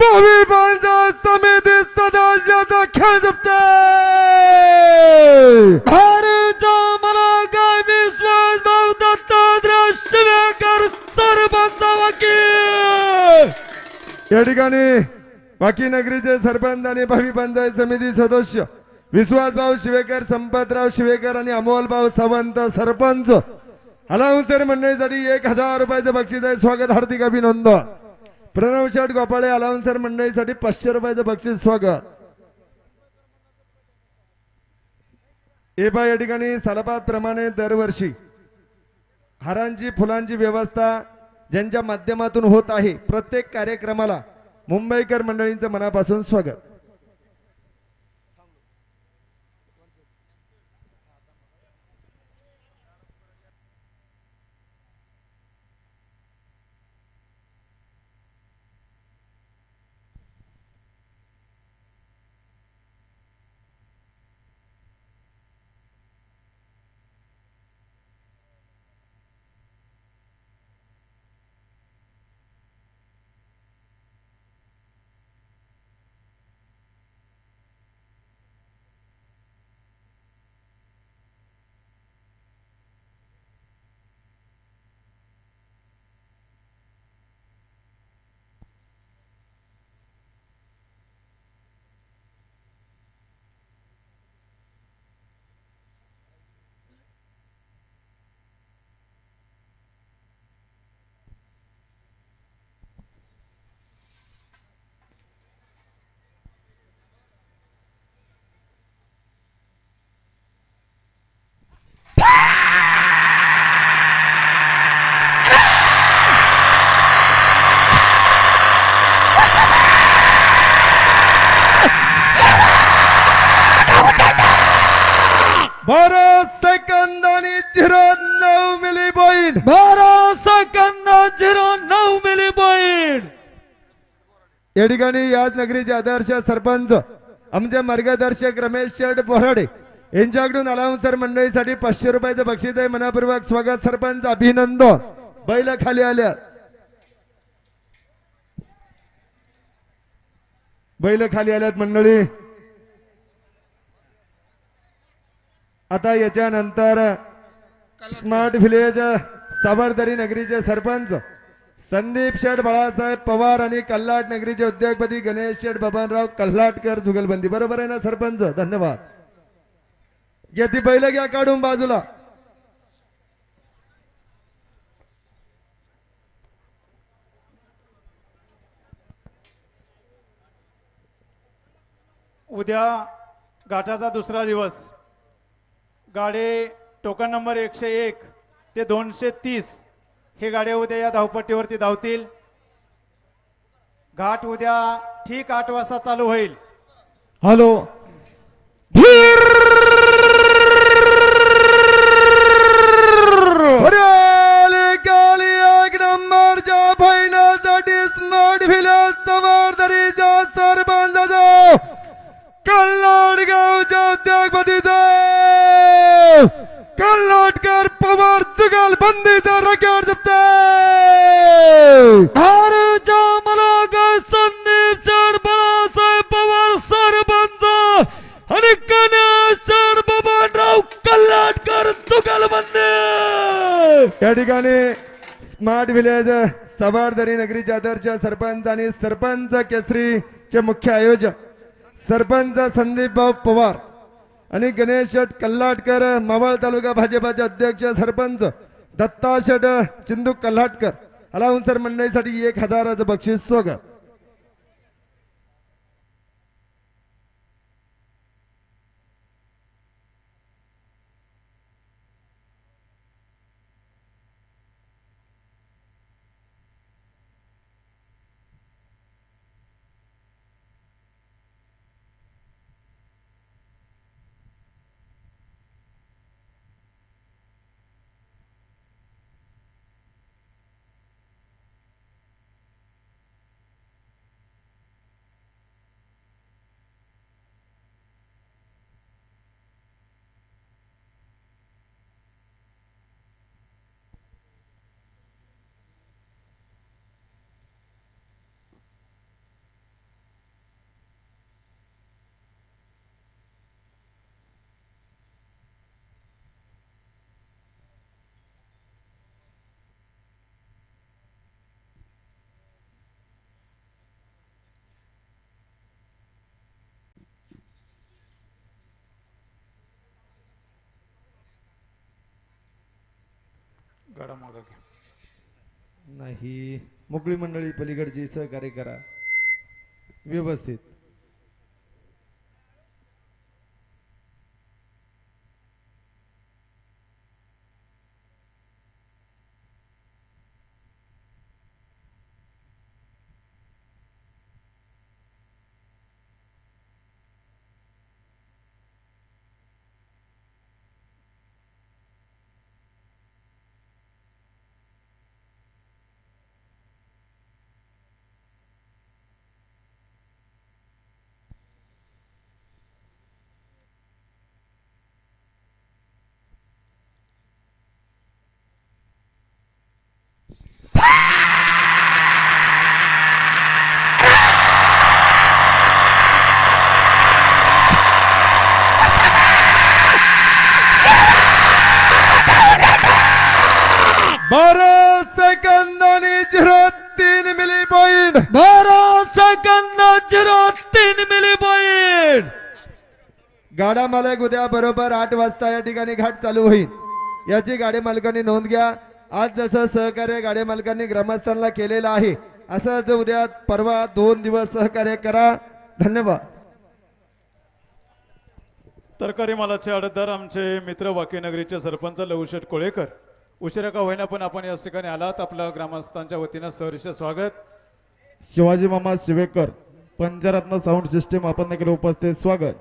भावी पंचायत समिती सदस्याचा खेळ जपते भारतचा मला काय विश्वास भाऊ दत्तात्रय शिवेकर सरपंच वकील या ठिकाणी वाकी नगरीचे सरपंच आणि भावी पंचायत समिती सदस्य विश्वासभाऊ शिवेकर संपतराव शिवेकर आणि अमोलभाऊ सावंत सरपंच अलाउन्सर मंडळीसाठी एक हजार रुपयाचं बक्षीस आहे स्वागत हार्दिक अभिनंदन प्रणव शेठ गोपाळे अलावन्सर मंडळीसाठी पाचशे रुपयाचं बक्षीस स्वागत. एबा या ठिकाणी सालाबाद प्रमाणे दरवर्षी हारांची फुलांची व्यवस्था ज्यांच्या माध्यमातून होत आहे प्रत्येक कार्यक्रमाला मुंबईकर मंडळींचं मनापासून स्वागत बारा सेकंद आणि झिरो नऊ मिली पॉईंट. बारा सेकंद झिरो नऊ मिली पॉईंट. या ठिकाणी याच नगरीचे आदर्श सरपंच आमचे मार्गदर्शक रमेश शेठ बोराडे यांच्याकडून अलाउन्सर मंडळीसाठी पाचशे रुपयाचं बक्षीस आहे. मनापूर्वक स्वागत सरपंच अभिनंदन. बैल खाली आल्या. बैल खाली आल्यात मंडळी. आता याच्यानंतर स्मार्ट व्हिलेज सावरदरी नगरीचे सरपंच संदीप शेठ बाळासाहेब पवार आणि कल्लाट नगरीचे उद्योगपती गणेश शेठ बबनराव कल्लाटकर जुगलबंदी. बरोबर आहे ना सरपंच? धन्यवाद. ती बैल घ्या काढून बाजूला. उद्या घाटाचा दुसरा दिवस. गाडे टोकन नंबर एकशे एक ते दोनशे तीस. हे गाड्या उद्या या धावपट्टीवरती धावतील. घाट उद्या ठीक आठ वाजता चालू होईल. हॅलो. हरियाली काली एक नंबरच्या कल्लाटकर पवार जुगल बंदीचा रेकॉर्ड जपते! भारतचा मला काय संदीप शेठ बाळासाहेब पवार सरपंच आणि शेठ बबनराव कल्लाटकर चुकलबंदी या ठिकाणी स्मार्ट विलेज सवारदरी नगरीचे आदर्श सरपंच आणि सरपंच केसरीचे मुख्य आयोजक सरपंच संदीप भाऊ पवार. आणि गणेश शेठ कल्लाटकर मावळ तालुका भाजपाचे अध्यक्ष सरपंच दत्ता शेठ चिंदू कल्लाटकर. सर मंडळीसाठी एक हजाराचं बक्षीस स्वागत. गाडा घ्या नाही मोकळी मंडळी पलीकडची सहकार्य करा. व्यवस्थित. बारा सेकंद आणि झिरो तीन मिली पॉइंट बारा सेकंद झिरो तीन मिली पॉइंट गाडा मालक उद्या बरोबर आठ वाजता या ठिकाणी घाट चालू होईल. याची गाडी मालकांनी नोंद घ्या. आज जसं सहकार्य गाडी मालकांनी ग्रामस्थांना केलेलं आहे असंच उद्या परवा दोन दिवस सहकार्य करा. धन्यवाद. तरकारी मालाचे अडतदार आमचे मित्र वाकीनगरीचे सरपंच लवशेठ कोळेकर. उशिरा का होईना पण आपण याच ठिकाणी आलात. आपलं ग्रामस्थांच्या वतीनं सहर्ष स्वागत. शिवाजी मामा शिवेकर पंचरत्न साऊंड सिस्टीम आपण देखील उपस्थित. स्वागत.